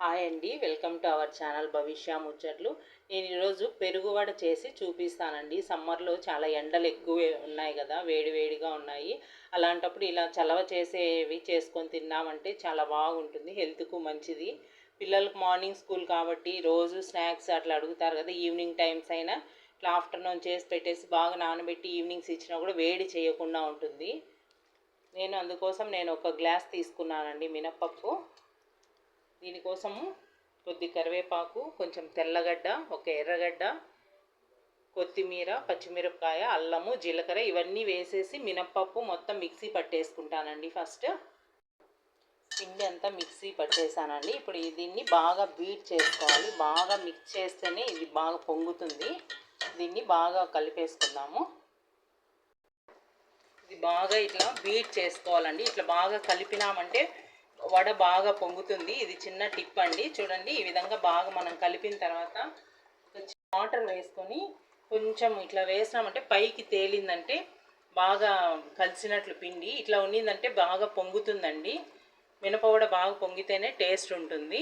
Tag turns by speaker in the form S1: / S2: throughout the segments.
S1: Hi అండి welcome to our channel భవిష్య ముచ్చట్లు. నేను ఈరోజు పెరుగువడ చేసి చూపిస్తానండి. సమ్మర్లో చాలా ఎండలు ఎక్కువ ఉన్నాయి కదా వేడివేడిగా ఉన్నాయి. అలాంటప్పుడు ఇలా చలవ చేసేవి చేసుకొని తిన్నామంటే చాలా బాగుంటుంది హెల్త్కు మంచిది. పిల్లలకు మార్నింగ్ స్కూల్ కాబట్టి రోజు స్నాక్స్ అట్లా అడుగుతారు కదా ఈవినింగ్ టైమ్స్ అయినా ఇట్లా ఆఫ్టర్నూన్ చేసి పెట్టేసి బాగా నానబెట్టి ఈవినింగ్స్ ఇచ్చినా కూడా వేడి చేయకుండా ఉంటుంది. నేను అందుకోసం నేను ఒక గ్లాస్ తీసుకున్నానండి మినప్పప్పు. దీనికోసము కొద్ది కరివేపాకు కొంచెం తెల్లగడ్డ ఒక ఎర్రగడ్డ కొత్తిమీర పచ్చిమిరపకాయ అల్లము జీలకర్ర ఇవన్నీ వేసేసి మినప్పప్పు మొత్తం మిక్సీ పట్టేసుకుంటానండి ఫస్ట్. పిండి అంతా మిక్సీ పట్టేసానండి. ఇప్పుడు దీన్ని బాగా బీట్ చేసుకోవాలి. బాగా మిక్స్ చేస్తేనే ఇది బాగా పొంగుతుంది. దీన్ని బాగా కలిపేసుకుందాము. ఇది బాగా ఇట్లా బీట్ చేసుకోవాలండి. ఇట్లా బాగా కలిపినామంటే వడ బాగా పొంగుతుంది. ఇది చిన్న టిప్ అండి. చూడండి ఈ విధంగా బాగా మనం కలిపిన తర్వాత వాటర్ వేసుకొని కొంచెం ఇట్లా వేసినామంటే పైకి తేలిందంటే బాగా కలిసినట్లు పిండి. ఇట్లా ఉన్నిందంటే బాగా పొంగుతుందండి. మినపవడ బాగా పొంగితేనే టేస్ట్ ఉంటుంది.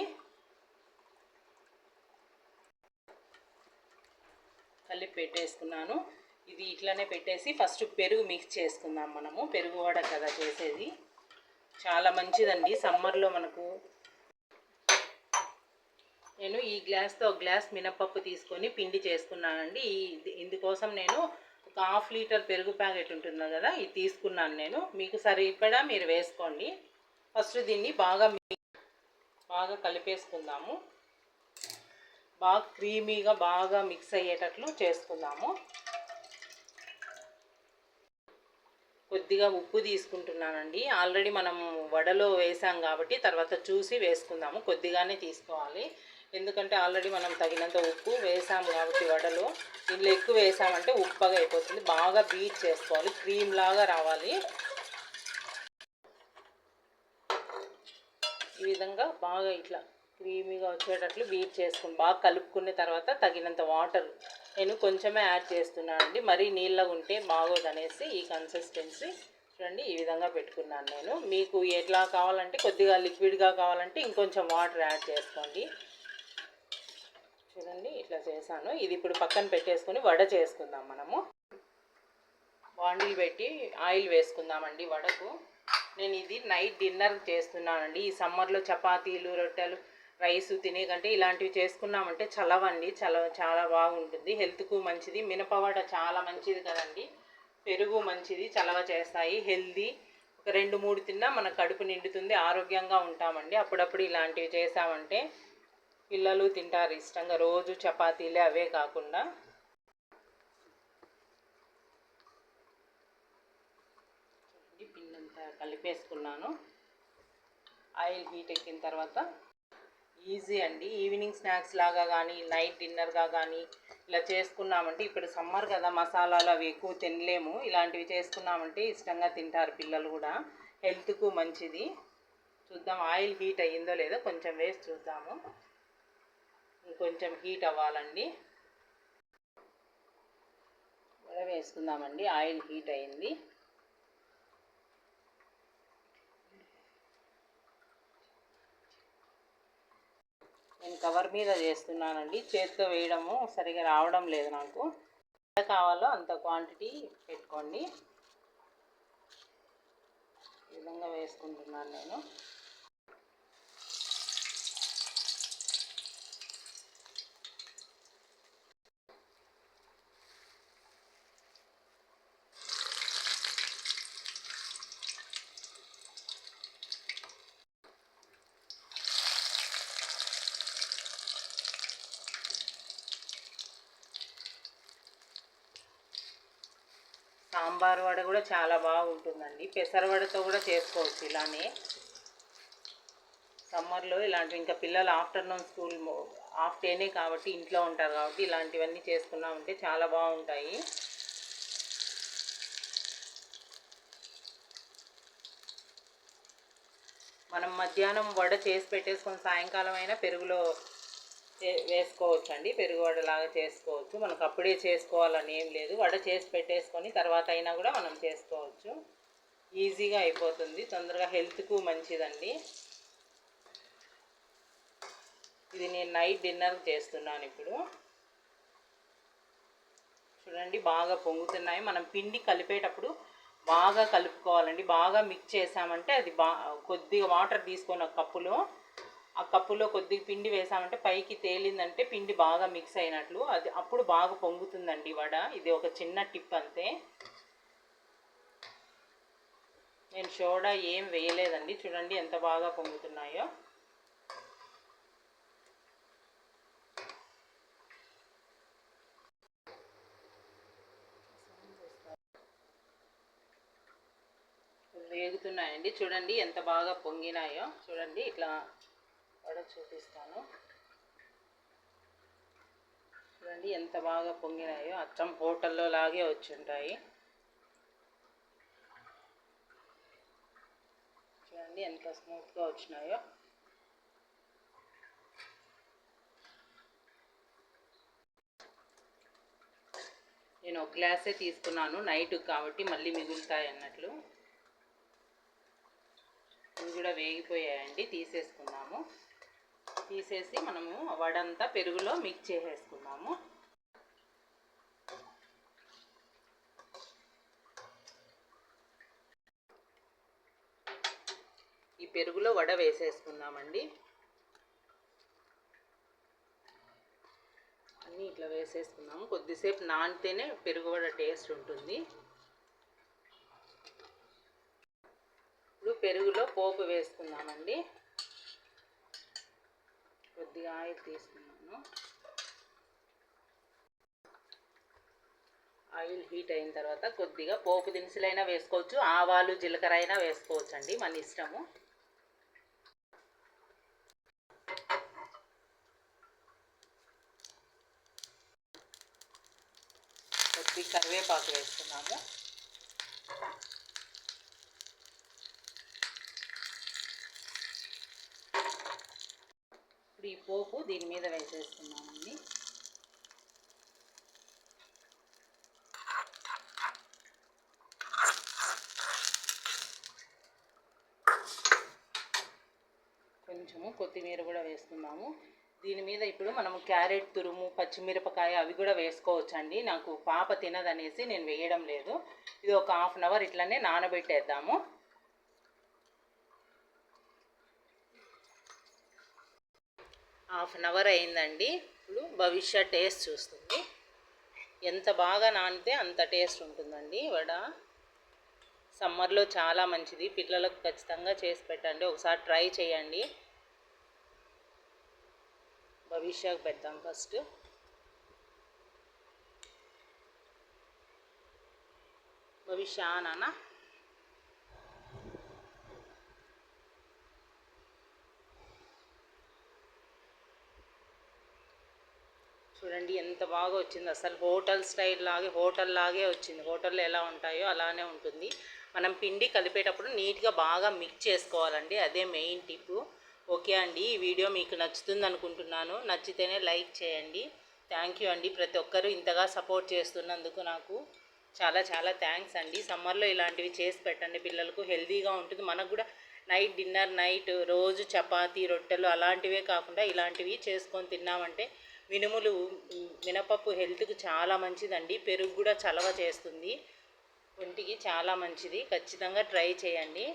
S1: కలిపి పెట్టేసుకున్నాను. ఇది ఇట్లానే పెట్టేసి ఫస్ట్ పెరుగు మిక్స్ చేసుకుందాం మనము. పెరుగు వడ కదా చేసేది. చాలా మంచిదండి. సమ్మర్లో మనకు నేను ఈ గ్లాస్తో ఒక గ్లాస్ మినపప్పు తీసుకొని పిండి చేసుకున్నానండి. ఈ ఇందుకోసం నేను ఒక హాఫ్ లీటర్ పెరుగు ప్యాకెట్ ఉంటుంది కదా ఇది తీసుకున్నాను నేను. మీకు సరిపడా మీరు వేసుకోండి. ఫస్ట్ దీన్ని బాగా బాగా కలిపేసుకుందాము. బాగా క్రీమీగా బాగా మిక్స్ అయ్యేటట్లు చేసుకుందాము. కొద్దిగా ఉప్పు తీసుకుంటున్నానండి. ఆల్రెడీ మనం వడలో వేసాం కాబట్టి తర్వాత చూసి వేసుకుందాము. కొద్దిగానే తీసుకోవాలి. ఎందుకంటే ఆల్రెడీ మనం తగినంత ఉప్పు వేసాం కాబట్టి వడలో. ఇందులో ఎక్కువ వేసామంటే ఉప్పగా అయిపోతుంది. బాగా బీట్ చేసుకోవాలి. క్రీమ్ లాగా రావాలి. ఈ విధంగా బాగా ఇట్లా క్రీమీగా వచ్చేటట్లు బీట్ చేసుకుని బాగా కలుపుకున్న తర్వాత తగినంత వాటర్ నేను కొంచెమే యాడ్ చేస్తున్నాను అండి. మరీ నీళ్ళగా ఉంటే బాగోదనేసి ఈ కన్సిస్టెన్సీ చూడండి ఈ విధంగా పెట్టుకున్నాను నేను. మీకు ఎట్లా కావాలంటే కొద్దిగా లిక్విడ్గా కావాలంటే ఇంకొంచెం వాటర్ యాడ్ చేసుకోండి. చూడండి ఇట్లా చేశాను. ఇది ఇప్పుడు పక్కన పెట్టేసుకొని వడ చేసుకుందాం మనము. బాండీలు పెట్టి ఆయిల్ వేసుకుందామండి వడకు. నేను ఇది నైట్ డిన్నర్ చేస్తున్నానండి. ఈ సమ్మర్లో చపాతీలు రొట్టెలు రైస్ తినే కంటే ఇలాంటివి చేసుకున్నామంటే చలవండి. చల చాలా బాగుంటుంది. హెల్త్కు మంచిది. మినపవాట చాలా మంచిది కదండి. పెరుగు మంచిది చలవ చేస్తాయి. హెల్దీ ఒక రెండు మూడు తిన్నా మన కడుపు నిండుతుంది. ఆరోగ్యంగా ఉంటామండి. అప్పుడప్పుడు ఇలాంటివి చేసామంటే పిల్లలు తింటారు ఇష్టంగా. రోజు చపాతీలే అవే కాకుండా. పిండంతా కలిపేసుకున్నాను. ఆయిల్ హీట్ ఎక్కిన తర్వాత ఈజీ అండి. ఈవినింగ్ స్నాక్స్ లాగా కానీ నైట్ డిన్నర్గా కానీ ఇలా చేసుకున్నామంటే ఇప్పుడు సమ్మర్ కదా మసాలాలు అవి ఎక్కువ తినలేము. ఇలాంటివి చేసుకున్నామంటే ఇష్టంగా తింటారు పిల్లలు కూడా. హెల్త్కు మంచిది. చూద్దాం ఆయిల్ హీట్ అయ్యిందో లేదో కొంచెం వేసి చూద్దాము. ఇంకొంచెం హీట్ అవ్వాలండి. వేసుకుందామండి. ఆయిల్ హీట్ అయింది కవర్ మీద చేస్తున్నానండి. చేతితో వేయడము సరిగా రావడం లేదు నాకు. ఎంత కావాలో అంత క్వాంటిటీ పెట్టుకోండి. ఈ విధంగా వేసుకుంటున్నాను నేను. సాంబార్ వడ కూడా చాలా బాగుంటుందండి. పెసరవడతో కూడా చేసుకోవచ్చు ఇలానే. సమ్మర్లో ఇలాంటివి ఇంకా పిల్లలు ఆఫ్టర్నూన్ స్కూల్ హాఫ్ డేనే కాబట్టి ఇంట్లో ఉంటారు కాబట్టి ఇలాంటివన్నీ చేసుకున్నామంటే చాలా బాగుంటాయి. మనం మధ్యాహ్నం వడ చేసి పెట్టేసుకొని సాయంకాలం అయినా పెరుగులో వేసుకోవచ్చు అండి పెరుగు వడలాగా చేసుకోవచ్చు. మనకు అప్పుడే చేసుకోవాలని ఏం లేదు. వడ చేసి పెట్టేసుకొని తర్వాత అయినా కూడా మనం చేసుకోవచ్చు. ఈజీగా అయిపోతుంది. తొందరగా హెల్త్కు మంచిదండి. ఇది నేను నైట్ డిన్నర్ చేస్తున్నాను ఇప్పుడు. చూడండి బాగా పొంగుతున్నాయి. మనం పిండి కలిపేటప్పుడు బాగా కలుపుకోవాలండి. బాగా మిక్స్ చేసామంటే అది బా కొద్దిగా వాటర్ తీసుకొని ఒక కప్పులో ఆ కప్పులో కొద్దిగా పిండి వేసామంటే పైకి తేలిందంటే పిండి బాగా మిక్స్ అయినట్లు. అది అప్పుడు బాగా పొంగుతుందండి వడ. ఇది ఒక చిన్న టిప్ అంతే. నేను సోడా ఏం వేయలేదండి. చూడండి ఎంత బాగా పొంగుతున్నాయో. వేగుతున్నాయండి. చూడండి ఎంత బాగా పొంగినాయో. చూడండి ఇట్లా కూడా చూపిస్తాను? చూడండి ఎంత బాగా పొంగినాయో అచ్చం హోటల్లో లాగే వచ్చి ఉంటాయి చూడండి ఎంత స్మూత్గా వచ్చినాయో. నేను ఒక గ్లాసే తీసుకున్నాను నైట్ కాబట్టి మళ్ళీ మిగులుతాయి అన్నట్లు. ఇవి కూడా వేగిపోయాయండి తీసేసుకున్నాము. తీసేసి మనము వడంతా పెరుగులో మిక్స్ చేసేసుకున్నాము ఈ పెరుగులో వడ వేసేసుకుందామండి. అన్నీ ఇట్లా వేసేసుకున్నాము కొద్దిసేపు నానితేనే పెరుగు వడ టేస్ట్ ఉంటుంది. ఇప్పుడు పెరుగులో పోపు వేసుకుందామండి. కొద్దిగా ఆయిల్ తీసుకున్నాను. ఆయిల్ హీట్ అయిన తర్వాత కొద్దిగా పోపు దినుసులైనా వేసుకోవచ్చు ఆవాలు జీలకర్ర అయినా వేసుకోవచ్చు అండి మన ఇష్టము. కొద్ది కరివేపాకు వేసుకున్నాము. ఇప్పుడు ఈ పోపు దీని మీద వేసేసుకున్నామండి కొంచెము కొత్తిమీర కూడా వేస్తున్నాము. దీని మీద ఇప్పుడు మనము క్యారెట్ తురుము పచ్చిమిరపకాయ అవి కూడా వేసుకోవచ్చండి. నాకు పాప తినదనేసి నేను వేయడం లేదు. ఇది ఒక హాఫ్ అన్ అవర్ ఇట్లనే నానబెట్టేద్దాము. హాఫ్ అన్ అవర్ అయిందండి. ఇప్పుడు భవిష్య టేస్ట్ చూస్తుంది. ఎంత బాగా నానితే అంత టేస్ట్ ఉంటుందండి వడ. సమ్మర్లో చాలా మంచిది. పిల్లలకు ఖచ్చితంగా చేసి పెట్టండి. ఒకసారి ట్రై చేయండి. భవిష్యకు పెడతాం ఫస్ట్. భవిష్య నాన్న చూడండి ఎంత బాగా వచ్చింది. అసలు హోటల్ స్టైల్ లాగే హోటల్ లాగే వచ్చింది. హోటల్లో ఎలా ఉంటాయో అలానే ఉంటుంది. మనం పిండి కలిపేటప్పుడు నీట్గా బాగా మిక్స్ చేసుకోవాలండి. అదే మెయిన్ టిప్. ఓకే అండి ఈ వీడియో మీకు నచ్చుతుంది అనుకుంటున్నాను నచ్చితేనే లైక్ చేయండి. థ్యాంక్ యూ అండి. ప్రతి ఒక్కరూ ఇంతగా సపోర్ట్ చేస్తున్నందుకు నాకు చాలా చాలా థ్యాంక్స్ అండి. సమ్మర్లో ఇలాంటివి చేసి పెట్టండి. పిల్లలకు హెల్తీగా ఉంటుంది. మనకు కూడా నైట్ డిన్నర్ నైట్ రోజు చపాతీ రొట్టెలు అలాంటివే కాకుండా ఇలాంటివి చేసుకొని తిన్నామంటే మినుములు మినపప్పు హెల్త్కి చాలా మంచిదండి. పెరుగు కూడా చలవ చేస్తుంది. ఒంటికి చాలా మంచిది. ఖచ్చితంగా ట్రై చేయండి.